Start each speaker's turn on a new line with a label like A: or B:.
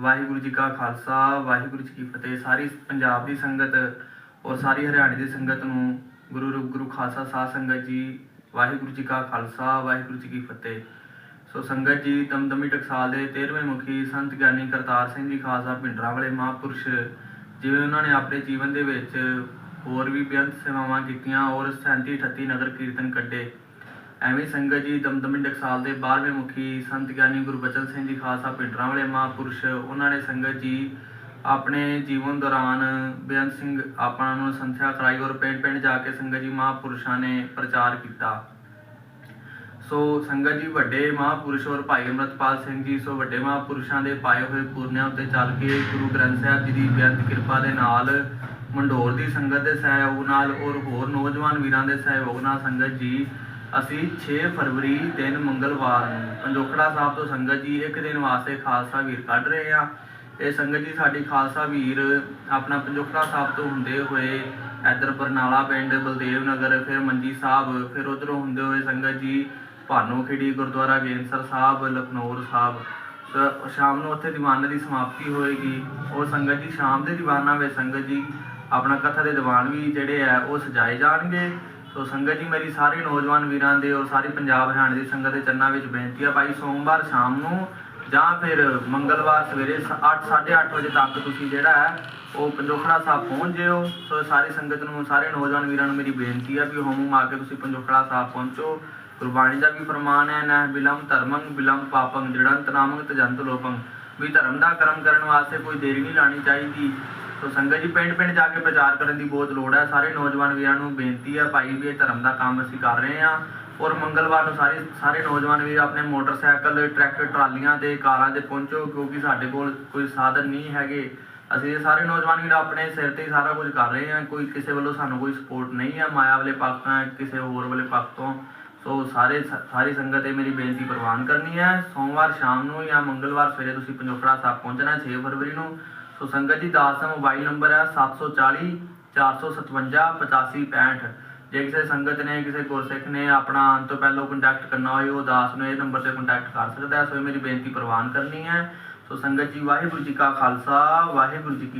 A: ਵਾਹਿਗੁਰੂ ਜੀ ਕਾ ਖਾਲਸਾ, ਵਾਹਿਗੁਰੂ ਜੀ ਕੀ ਫਤਿਹ। ਸਾਰੀ ਪੰਜਾਬ ਦੀ ਸੰਗਤ ਔਰ ਸਾਰੀ ਹਰਿਆਣੇ ਦੀ ਸੰਗਤ ਨੂੰ ਗੁਰੂ ਰੂਪ, ਗੁਰੂ ਖਾਲਸਾ ਸਾਧ ਸੰਗਤ ਜੀ, ਵਾਹਿਗੁਰੂ ਜੀ ਕਾ ਖਾਲਸਾ, ਵਾਹਿਗੁਰੂ ਜੀ ਕੀ ਫਤਿਹ। ਸੋ ਸੰਗਤ ਜੀ, ਦਮਦਮੀ ਟਕਸਾਲ ਦੇ 13ਵੇਂ ਮੁਖੀ ਸੰਤ ਗਿਆਨੀ ਕਰਤਾਰ ਸਿੰਘ ਜੀ, ਖਾਲਸਾ ਪਿੰਡਰਾਂ ਵਾਲੇ ਮਹਾਂਪੁਰਸ਼, ਜਿਵੇਂ ਉਹਨਾਂ ਨੇ ਆਪਣੇ ਜੀਵਨ ਦੇ ਵਿੱਚ ਹੋਰ ਵੀ ਬੇਅੰਤ ਸੇਵਾਵਾਂ ਕੀਤੀਆਂ ਔਰ 37 38 ਨਗਰ ਕੀਰਤਨ ਕੱਢੇ। ਐਵੇਂ ਸੰਗਤ ਜੀ ਦਮਦਮੀ ਟਕਸਾਲ ਦੇ 12ਵੇਂ ਮੁਖੀ ਸੰਤ ਗਿਆਨੀ ਗੁਰਬਚਨ ਸਿੰਘ ਜੀ ਖਾਲਸਾ ਪਿੰਡਰਾਂ ਵਾਲੇ ਮਹਾਂਪੁਰਸ਼, ਉਹਨਾਂ ਨੇ ਸੰਗਤ ਜੀ ਆਪਣੇ ਜੀਵਨ ਦੌਰਾਨ ਬੇਅੰਤ ਸਿੰਘ ਆਪਾਂ ਨੂੰ ਸੰਥਿਆ ਕਰਾਈ ਔਰ ਪਿੰਡ ਪਿੰਡ ਜਾ ਕੇ ਸੰਗਤ ਜੀ ਮਹਾਂਪੁਰਸ਼ਾਂ ਨੇ ਪ੍ਰਚਾਰ ਕੀਤਾ। ਸੋ ਸੰਗਤ ਜੀ ਵੱਡੇ ਮਹਾਂਪੁਰਸ਼ ਔਰ ਭਾਈ ਅਮਰਤਪਾਲ ਸਿੰਘ ਜੀ, ਸੋ ਵੱਡੇ ਮਹਾਂਪੁਰਸ਼ਾਂ ਦੇ ਪਾਏ ਹੋਏ ਪੂਰਨਿਆਂ ਉੱਤੇ ਚੱਲ ਕੇ ਗੁਰੂ ਗ੍ਰੰਥ ਸਾਹਿਬ ਜੀ ਦੀ ਬੇਅੰਤ ਕਿਰਪਾ ਦੇ ਨਾਲ ਮੰਡੋਰ ਦੀ ਸੰਗਤ ਦੇ ਸਹਿਯੋਗ ਨਾਲ ਔਰ ਹੋਰ ਨੌਜਵਾਨ ਵੀਰਾਂ ਦੇ ਸਹਿਯੋਗ ਨਾਲ ਸੰਗਤ ਜੀ ਅਸੀਂ 6 ਫਰਵਰੀ ਦਿਨ ਮੰਗਲਵਾਰ ਨੂੰ ਪੰਜੋਖੜਾ ਸਾਹਿਬ ਤੋਂ ਸੰਗਤ ਜੀ ਇੱਕ ਦਿਨ ਵਾਸਤੇ ਖਾਲਸਾ ਵੀਰ ਕੱਢ ਰਹੇ ਆ ਇਹ ਸੰਗਤ ਜੀ ਸਾਡੀ ਖਾਲਸਾ ਵੀਰ ਆਪਣਾ ਪੰਜੋਖੜਾ ਸਾਹਿਬ ਤੋਂ ਹੁੰਦੇ ਹੋਏ ਇੱਧਰ ਬਰਨਾਲਾ ਪਿੰਡ, ਬਲਦੇਵ ਨਗਰ, ਫਿਰ ਮੰਜੀ ਸਾਹਿਬ, ਫਿਰ ਉਧਰੋਂ ਹੁੰਦੇ ਹੋਏ ਸੰਗਤ ਜੀ ਭਾਨੋ ਖੇੜੀ, ਗੁਰਦੁਆਰਾ ਗੇਂਸਰ ਸਾਹਿਬ, ਲਖਨੌਰ ਸਾਹਿਬ। ਸ਼ਾਮ ਨੂੰ ਉੱਥੇ ਦੀਵਾਨਾਂ ਦੀ ਸਮਾਪਤੀ ਹੋਏਗੀ। ਉਹ ਸੰਗਤ ਜੀ ਸ਼ਾਮ ਦੇ ਦੀਵਾਨਾਂ ਵਿੱਚ ਸੰਗਤ ਜੀ ਆਪਣਾ ਕਥਾ ਦੇ ਦੀਵਾਨ ਵੀ ਜਿਹੜੇ ਆ ਉਹ ਸਜਾਏ ਜਾਣਗੇ। ਸੋ ਸੰਗਤ ਜੀ, ਮੇਰੀ ਸਾਰੇ ਨੌਜਵਾਨ ਵੀਰਾਂ ਦੇ ਔਰ ਸਾਰੀ ਪੰਜਾਬ ਹਰਿਆਣਾ ਦੀ ਸੰਗਤ ਦੇ ਚੰਨਾਂ ਵਿੱਚ ਬੇਨਤੀ ਆ ਭਾਈ, ਸੋਮਵਾਰ ਸ਼ਾਮ ਨੂੰ ਜਾਂ ਫਿਰ ਮੰਗਲਵਾਰ ਸਵੇਰੇ 8:30 ਵਜੇ ਤੱਕ ਤੁਸੀਂ ਜਿਹੜਾ ਹੈ, ਉਹ ਪੰਜੋਖੜਾ ਸਾਹਿਬ ਪਹੁੰਚ ਜਿਓ। ਸੋ ਸਾਰੀ ਸੰਗਤ ਨੂੰ, ਸਾਰੇ ਨੌਜਵਾਨ ਵੀਰਾਂ ਨੂੰ ਮੇਰੀ ਬੇਨਤੀ ਆ ਵੀ ਹੋਮ ਆ ਕੇ ਤੁਸੀਂ ਪੰਜੋਖੜਾ ਸਾਹਿਬ ਪਹੁੰਚੋ। ਗੁਰਬਾਣੀ ਦਾ ਵੀ ਫਰਮਾਨ ਹੈ ਨਾ ਬਿਲਮ ਧਰਮੰ ਬਿਲਮ ਪਾਪੰ ਜੜੰਤ ਨਾਮੰ, ਤਜੰਤ ਲੋਪੰ। ਵੀ ਧਰਮ ਦਾ ਕਰਮ ਕਰਨ ਵਾਸਤੇ ਕੋਈ ਦੇਰੀ ਨਹੀਂ ਲਾਣੀ ਚਾਹੀਦੀ। ਸੋ ਸੰਗਤ ਜੀ ਪਿੰਡ ਪਿੰਡ ਜਾ ਕੇ ਪ੍ਰਚਾਰ ਕਰਨ ਦੀ ਬਹੁਤ ਲੋੜ ਹੈ। ਸਾਰੇ ਨੌਜਵਾਨ ਵੀਰਾਂ ਨੂੰ ਬੇਨਤੀ ਹੈ, ਭਾਈ ਵੀ ਇਹ ਧਰਮ ਦਾ ਕੰਮ ਅਸੀਂ ਕਰ ਰਹੇ ਹਾਂ ਔਰ ਮੰਗਲਵਾਰ ਨੂੰ ਸਾਰੇ ਸਾਰੇ ਨੌਜਵਾਨ ਵੀਰ ਆਪਣੇ ਮੋਟਰਸਾਈਕਲ ਟਰੈਕਟਰ ਟਰਾਲੀਆਂ ਤੇ ਕਾਰਾਂ ਤੇ ਪਹੁੰਚੋ ਕਿਉਂਕਿ ਸਾਡੇ ਕੋਲ ਕੋਈ ਸਾਧਨ ਨਹੀਂ ਹੈਗੇ। ਅਸੀਂ ਇਹ ਸਾਰੇ ਨੌਜਵਾਨ ਵੀਰ ਆਪਣੇ ਸਿਰ ਤੇ ਹੀ ਸਾਰਾ ਕੁਝ ਕਰ ਰਹੇ ਹਾਂ। ਕੋਈ ਕਿਸੇ ਵੱਲੋਂ ਸਾਨੂੰ ਕੋਈ ਸਪੋਰਟ ਨਹੀਂ ਹੈ। ਮਾਇਆ ਵਾਲੇ ਪੱਖ ਤੋਂ, ਕਿਸੇ ਹੋਰ ਵਾਲੇ ਪੱਖ ਤੋਂ। ਸੋ ਸਾਰੇ, ਸਾਰੀ ਸੰਗਤ ਇਹ ਮੇਰੀ ਬੇਨਤੀ ਪ੍ਰਵਾਨ ਕਰਨੀ ਹੈ। ਸੋਮਵਾਰ ਸ਼ਾਮ ਨੂੰ ਜਾਂ ਮੰਗਲਵਾਰ ਸਵੇਰੇ ਤੁਸੀਂ ਪੰਜੋਖੜਾ ਸਾਹਿਬ ਪਹੁੰਚਣਾ ਹੈ 6 ਫਰਵਰੀ ਨੂੰ। ਸੋ ਸੰਗਤ ਜੀ, ਦਾਸ ਦਾ ਮੋਬਾਈਲ ਨੰਬਰ ਹੈ 740 457 8565 ਜੇ ਕਿਸੇ ਸੰਗਤ ਨੇ, ਕਿਸੇ ਗੁਰਸਿੱਖ ਨੇ ਆਪਣਾ ਆਉਣ ਤੋਂ ਪਹਿਲਾਂ ਕੰਟੈਕਟ ਕਰਨਾ ਹੋਏ, ਉਹ ਦਾਸ ਨੂੰ ਇਹ ਨੰਬਰ ਤੇ ਕੰਟੈਕਟ ਕਰ ਸਕਦਾ ਹੈ। ਸੋ ਇਹ ਮੇਰੀ ਬੇਨਤੀ ਪ੍ਰਵਾਨ ਕਰਨੀ ਹੈ। ਸੋ ਸੰਗਤ ਜੀ, ਵਾਹਿਗੁਰੂ ਜੀ ਕਾ ਖਾਲਸਾ, ਵਾਹਿਗੁਰੂ ਜੀ ਕੀ